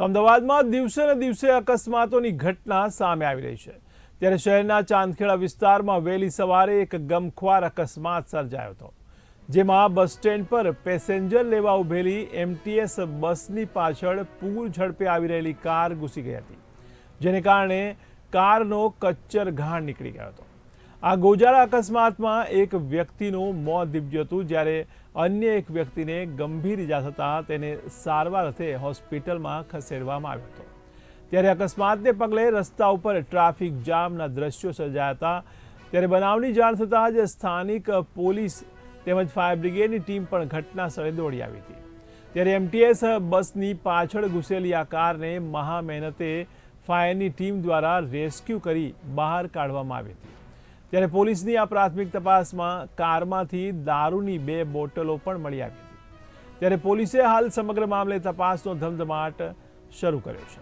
તો અમદાવાદમાં દિવસે ને દિવસે અકસ્માતોની ઘટના સામે આવી રહી છે. ત્યારે શહેરના ચાંદખેડા વિસ્તારમાં વહેલી સવારે એક ગમખ્વાર અકસ્માત સર્જાયો હતો, જેમાં બસ સ્ટેન્ડ પર પેસેન્જર લેવા ઉભેલી એમટીએસ બસની પાછળ પૂર ઝડપે આવી રહેલી કાર ઘૂસી ગઈ હતી, જેને કારણે કારનો કચ્ચર ઘાણ નીકળી ગયો હતો. આ ગોજારા અકસ્માતમાં એક વ્યક્તિનું મોત નીપજ્યું હતું જ્યારે અન્ય એક વ્યક્તિને ગંભીર ઇજા થતાં તેને સારવાર અર્થે હોસ્પિટલમાં ખસેડવામાં આવ્યો હતો. ત્યારે અકસ્માતને પગલે રસ્તા ઉપર ટ્રાફિક જામના દ્રશ્યો સર્જાયા હતા. ત્યારે બનાવની જાણ થતાં જ સ્થાનિક પોલીસ તેમજ ફાયર બ્રિગેડની ટીમ પણ ઘટના સ્થળે દોડી આવી હતી. ત્યારે એમટીએસ બસની પાછળ ઘૂસેલી આ કારને મહા મહેનતે ફાયરની ટીમ દ્વારા રેસ્ક્યુ કરી બહાર કાઢવામાં આવી હતી. ત્યારે પોલીસની આ પ્રાથમિક તપાસમાં કારમાંથી દારૂની બે બોટલો પણ મળી આવી હતી. ત્યારે પોલીસે હાલ સમગ્ર મામલે તપાસનો ધમધમાટ શરૂ કર્યો છે.